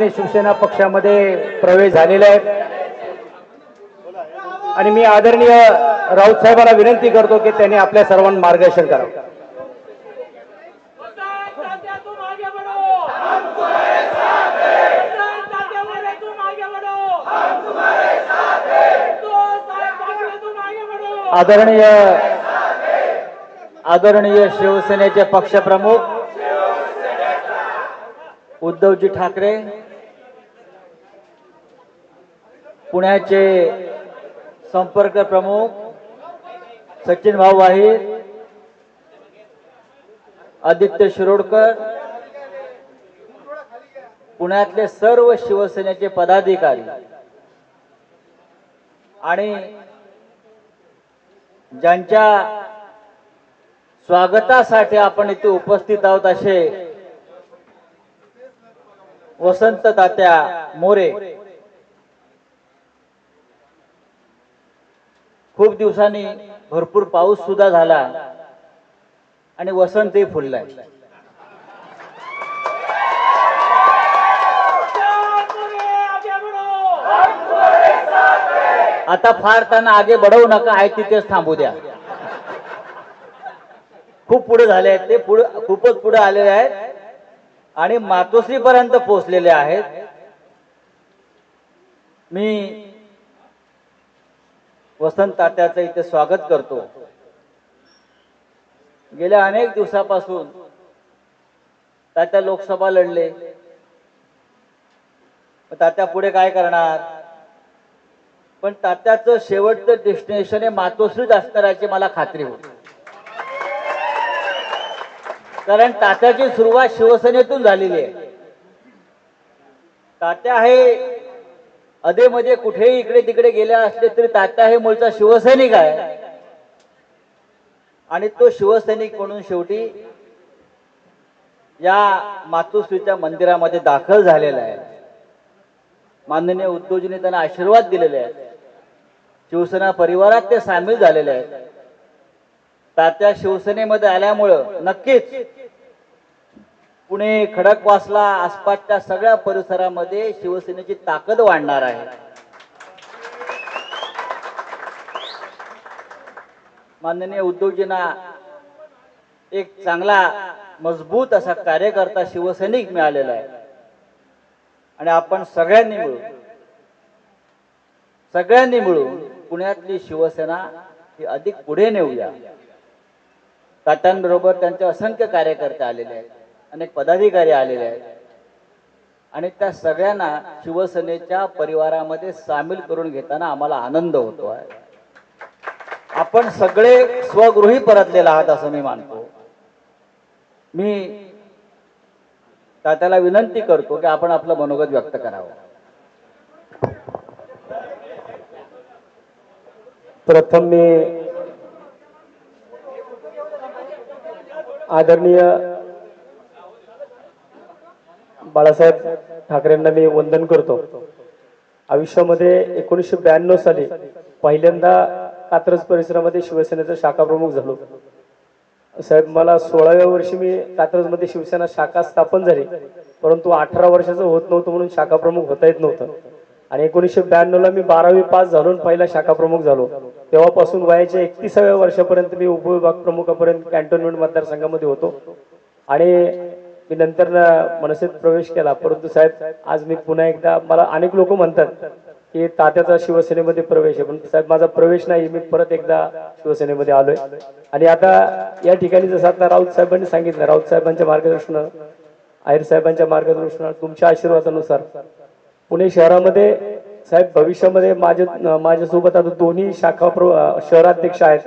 शिवसेना पक्षामध्ये प्रवेश झालेला आहे. आणि मी आदरणीय राऊत साहेबांना विनंती करतो की त्यांनी आपल्या सर्वांना मार्गदर्शन करावं. आदरणीय आदरणीय शिवसेनेचे पक्षप्रमुख उद्धवजी ठाकरे पुण्याचे संपर्क प्रमुख सचिन भाऊ वाहीर आदित्य शिरोडकर पुण्यातले सर्व शिवसेनेचे पदाधिकारी आणि ज्यांच्या स्वागतासाठी आपण इथे उपस्थित आहोत असे वसंत तात्या मोरे. खूप दिवसांनी भरपूर पाऊस सुद्धा झाला आणि वसंतही फुललाय. आता फार त्यांना आगे बढवू नका आहे तिथेच थांबू द्या. खूप पुढे झाले आहेत ते पुढे खूपच पुढे आलेले आहेत आणि मातोश्रीपर्यंत पोहोचलेले आहेत. मी वसंत तात्याचं इथे स्वागत करतो. गेल्या अनेक दिवसापासून तात्या लोकसभा लढले. तात्या पुढे काय करणार? पण तात्याचं शेवटचं डेस्टिनेशन हे मातोश्रीच असणार याची मला खात्री होती. कारण तात्याची सुरुवात शिवसेनेतून झालेली आहे. तात्या हे अधेमध्ये कुठेही इकडे तिकडे गेले असले तरी तात्या हे मूळचा शिवसैनिक आहे. आणि तो शिवसैनिक म्हणून शेवटी या मातोश्रीच्या मंदिरामध्ये दाखल झालेला आहे. माननीय उद्योजने त्यांना आशीर्वाद दिलेले आहेत. शिवसेना परिवारात ते सामील झालेले आहेत. तात्या शिवसेनेमध्ये आल्यामुळं नक्कीच पुणे खडकवासला आसपासच्या सगळ्या परिसरामध्ये शिवसेनेची ताकद वाढणार आहे. माननीय उद्धवजींना एक चांगला मजबूत असा कार्यकर्ता शिवसैनिक मिळालेला आहे. आणि आपण सगळ्यांनी मिळून सगळ्यांनी मिळून पुण्यातली शिवसेना ही अधिक पुढे नेऊया. तात्यांबरोबर त्यांचे असंख्य कार्यकर्ते आलेले आहेत. अनेक पदाधिकारी आलेले आहेत. आणि त्या सगळ्यांना शिवसेनेच्या परिवारामध्ये सामील करून घेताना आम्हाला आनंद होतो आहे. आपण सगळे स्वगृही परतलेला आहात असं मी मानतो. मी तात्याला विनंती करतो की आपण आपलं मनोगत व्यक्त करावं. प्रथम मी आदरणीय बाळासाहेब ठाकरेंना मी वंदन करतो. आयुष्यामध्ये एकोणीसशे ब्याण्णव साली पहिल्यांदा कात्रज परिसरामध्ये शिवसेनेचा शाखा प्रमुख झालो. साहेब मला सोळाव्या वर्षी मी कात्रजमध्ये शिवसेना शाखा स्थापन झाली. परंतु अठरा वर्षाचं होत नव्हतं म्हणून शाखा प्रमुख होता येत नव्हतं. आणि एकोणीसशे ब्याण्णवला मी बारावी पास झालो पहिला शाखा प्रमुख झालो. तेव्हापासून वयाच्या एकतीसाव्या वर्षापर्यंत मी उपविभाग प्रमुखापर्यंत कॅन्टोन्मेंट मतदारसंघामध्ये होतो. आणि मी नंतर मनसेत प्रवेश केला. परंतु साहेब आज मी पुन्हा एकदा मला अनेक लोक म्हणतात की तात्याचा शिवसेनेमध्ये प्रवेश आहे. पण साहेब माझा प्रवेश नाही मी परत एकदा शिवसेनेमध्ये आलोय. आणि आता या ठिकाणी जसं आता राऊत साहेबांनी सांगितलं राऊत साहेबांच्या मार्गदर्शन आहिर साहेबांच्या मार्गदर्शन तुमच्या आशीर्वादानुसार पुणे शहरामध्ये साहेब भविष्यामध्ये माझ्या माझ्यासोबत आता दोन्ही शाखा प्र- शहराध्यक्ष आहेत.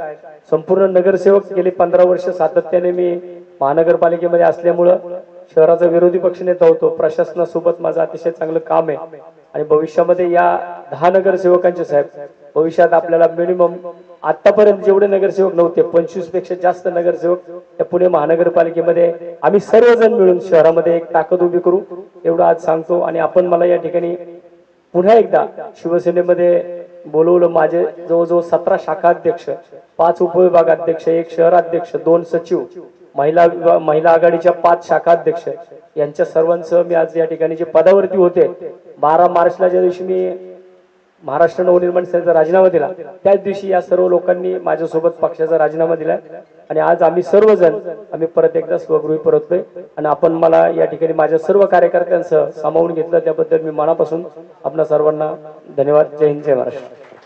संपूर्ण नगरसेवक गेले पंधरा वर्ष सातत्याने मी महानगरपालिकेमध्ये असल्यामुळं शहराचा विरोधी पक्षनेता होतो. प्रशासनासोबत माझं अतिशय चांगलं काम आहे. आणि भविष्यामध्ये या दहा नगरसेवकांचे साहेब भविष्यात आपल्याला मिनिमम आतापर्यंत जेवढे नगरसेवक नव्हते पंचवीसपेक्षा जास्त नगरसेवक त्या पुणे महानगरपालिकेमध्ये आम्ही सर्वजण मिळून शहरामध्ये एक ताकद उभी करू एवढं आज सांगतो. आणि आपण मला या ठिकाणी पुन्हा एकदा शिवसेनेमध्ये बोलवलं. माझे जवळजवळ सतरा शाखा अध्यक्ष पाच उपविभाग अध्यक्ष एक शहराध्यक्ष दोन सचिव महिला विभा- महिला आघाडीच्या पाच शाखाध्यक्ष यांच्या सर्वांसह मी आज या ठिकाणी जे पदावरती होते बारा मार्चला ज्या दिवशी मी महाराष्ट्र नवनिर्माण सेनेचा राजीनामा दिला त्याच दिवशी या सर्व लोकांनी माझ्यासोबत पक्षाचा राजीनामा दिला. आणि आज आम्ही सर्वजण आम्ही परत एकदा स्वगृही परतलोय आणि आपण मला या ठिकाणी माझ्या सर्व कार्यकर्त्यांसह सामावून घेतलं त्याबद्दल मी मनापासून आपल्या सर्वांना धन्यवाद. जय हिंद जय महाराष्ट्र.